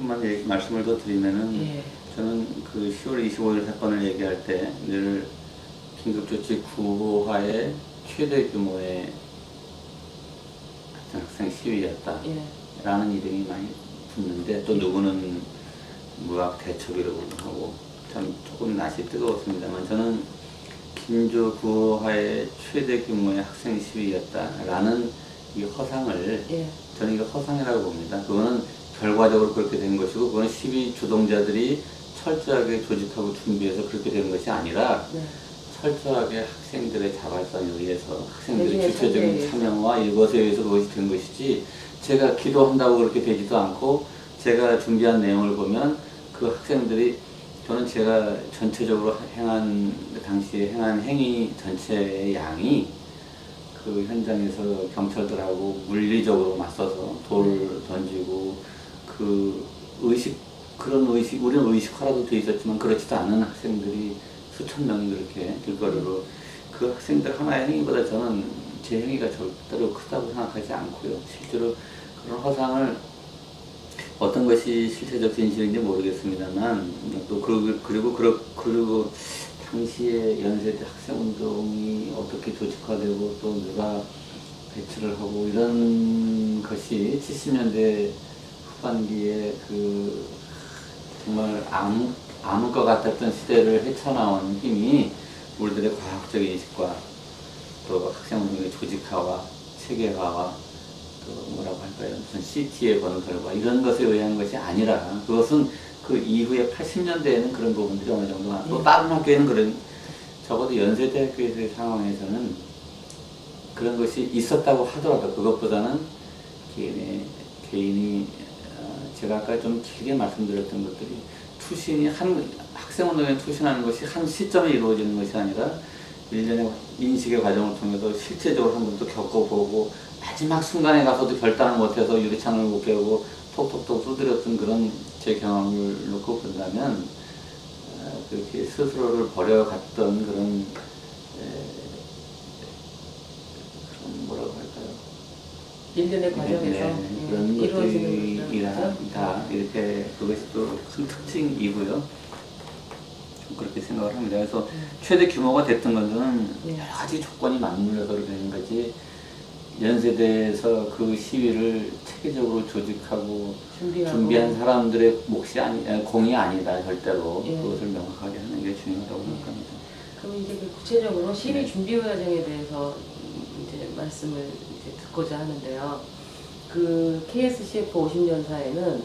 조금만 얘기, 말씀을 더 드리면은 예. 저는 그 10월 25일 사건을 얘기할 때 늘 긴급조치 9호하의 최대 규모의 학생 시위였다. 예. 라는 이름이 많이 붙는데 또 누구는 무학 대첩이라고 하고 참 조금 낯이 뜨거웠습니다만 저는 김조 구호하의 최대 규모의 학생 시위였다라는 이 허상을 예. 저는 이거 허상이라고 봅니다. 그거는 결과적으로 그렇게 된 것이고 그건 시위 주동자들이 철저하게 조직하고 준비해서 그렇게 된 것이 아니라 네. 철저하게 학생들의 자발성에 의해서 학생들의 주체적인 의해서. 참여와 이것에 의해서 그것이 된 것이지 제가 기도한다고 그렇게 되지도 않고 제가 준비한 내용을 보면 그 학생들이 저는 제가 전체적으로 행한 그 당시에 행한 행위 전체의 양이 그 현장에서 경찰들하고 물리적으로 맞서서 돌을 던지고 그 의식 그런 의식 우리는 의식화라도 돼 있었지만 그렇지도 않은 학생들이 수천 명이 그렇게 길거리로 그 학생들 하나의 행위보다 저는 제 행위가 절대로 크다고 생각하지 않고요. 실제로 그런 허상을 어떤 것이 실체적 진실인지 모르겠습니다만 또 그, 그리고 그러, 그리고 당시에 연세대 학생운동이 어떻게 조직화되고 또 누가 배치를 하고 이런 것이 70년대 후반기에 그 정말 암, 암을 것 같았던 시대를 헤쳐나온 힘이 우리들의 과학적인 인식과 또 학생운동의 조직화와 체계화와 또 뭐라고 할까요? 무슨 CT의 건설과 이런 것에 의한 것이 아니라 그것은 그 이후에 80년대에는 그런 부분들이 어느 정도 또 예. 다른 학교에는 그런 적어도 연세대학교에서의 상황에서는 그런 것이 있었다고 하더라도 그것보다는 개인의 개인이 어, 제가 아까 좀 길게 말씀드렸던 것들이 투신이 한 학생운동에 투신하는 것이 한 시점에 이루어지는 것이 아니라 일련의 인식의 과정을 통해서 실제적으로 한 번도 겪어보고 마지막 순간에 가서도 결단을 못해서 유리창을 못 깨고 톡톡톡 두드렸던 그런 제 경험을 놓고 본다면 어, 그렇게 스스로를 버려갔던 그런 에, 그런 뭐라고 할까요? 일련의 과정에서 네, 예, 그런 이루어지는 것들이라 거죠. 다 이렇게 그것이 또 큰 특징이고요. 좀 그렇게 생각을 합니다. 그래서 최대 규모가 됐던 것은 네. 여러 가지 조건이 맞물려서 된 거지 연세대에서 그 시위를 체계적으로 조직하고 준비하고 준비한 사람들의 몫이 아니 아, 공이 아니다 절대로 예. 그것을 명확하게 하는 게 중요하다고 생각합니다. 그럼 이제 그 구체적으로 시위 네. 준비 과정에 대해서 이제 말씀을 이제 듣고자 하는데요. 그 KSCF 50년사에는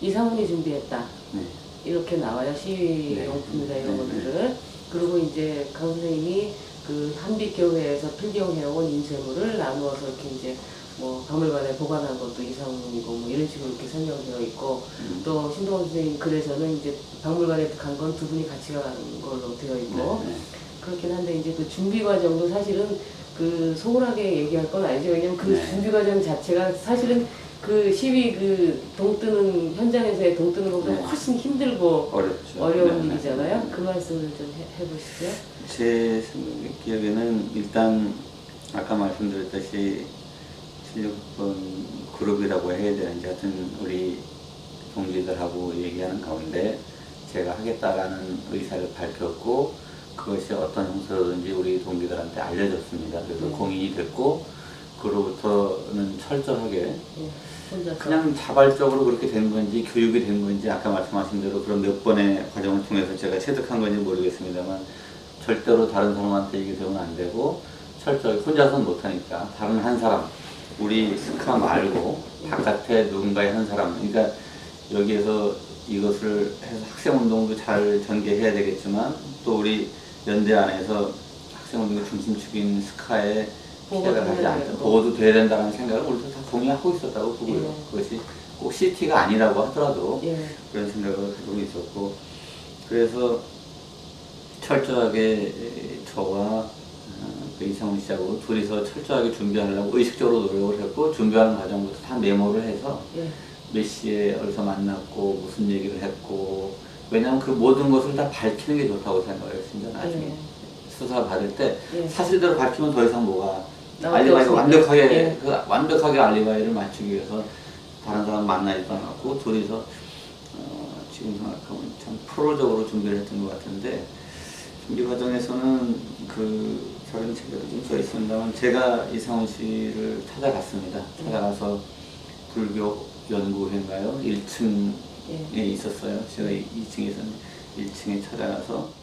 이상훈이 준비했다. 네. 이렇게 나와요. 시위 네. 용품이나 이런 네, 것들을. 그리고 이제 강 선생님이 그 한빛교회에서 필경해온 인쇄물을 나누어서 이렇게 이제 뭐 박물관에 보관한 것도 이상훈이고 뭐 이런 식으로 이렇게 설명되어 있고 음. 또 신동원 선생님 글에서는 이제 박물관에 간 건 두 분이 같이 간 걸로 되어 있고 네, 네. 그렇긴 한데 이제 그 준비 과정도 사실은 그 소홀하게 얘기할 건 아니죠. 왜냐면 그 네. 준비 과정 자체가 사실은 그 시위 그 동뜨는 현장에서의 동뜨는 것보다 네. 훨씬 힘들고 어렵죠. 어려운 네, 네. 일이잖아요. 그 말씀을 좀 해, 해보시죠. 제 생각- 기억에는 일단 아까 말씀드렸다시피 76번 그룹이라고 해야 되는지 하여튼 우리 동기들하고 얘기하는 가운데 제가 하겠다라는 의사를 밝혔고 그것이 어떤 형태로든지 우리 동기들한테 알려졌습니다. 그래서 네. 공인이 됐고 그로부터는 철저하게 예, 혼자서. 그냥 자발적으로 그렇게 된 건지 교육이 된 건지 아까 말씀하신 대로 그런 몇 번의 과정을 통해서 제가 체득한 건지 모르겠습니다만 절대로 다른 사람한테 얘기 되면 안 되고 철저히 혼자서는 못하니까 다른 한 사람 우리 스카 말고 바깥에 누군가의 한 사람 그러니까 여기에서 이것을 해서 학생운동도 잘 전개해야 되겠지만 또 우리 연대 안에서 학생운동의 중심축인 스카에 피해가 가지. 되고. 보고도 돼야 된다는 생각을 우리도 다 동의하고 있었다고 보고요. 예. 그것이 꼭 CT가 아니라고 하더라도 예, 그런 생각을 가지고 있었고 그래서 철저하게 저와 어, 그 이상훈 씨하고 둘이서 철저하게 준비하려고 의식적으로 노력을 했고 준비하는 과정부터 다 메모를 해서 예, 몇 시에 어디서 만났고 무슨 얘기를 했고 왜냐하면 그 모든 것을 다 밝히는 게 좋다고 생각을 했습니다. 나중에 예. 수사 받을 때 예. 사실대로 밝히면 더 이상 뭐가 알리바이가 없으니까. 완벽하게 예. 그 완벽하게 알리바이를 맞추기 위해서 다른 사람 만나지도 않았고 둘이서 지금 생각하면 참 프로적으로 준비를 했던 것 같은데 준비 과정에서는 그 다른 책에도 좀써 있습니다만 제가 이상훈 씨를 찾아갔습니다. 찾아가서 불교 연구회인가요? 1층에 예. 있었어요. 제가 2층에서 1층에 찾아가서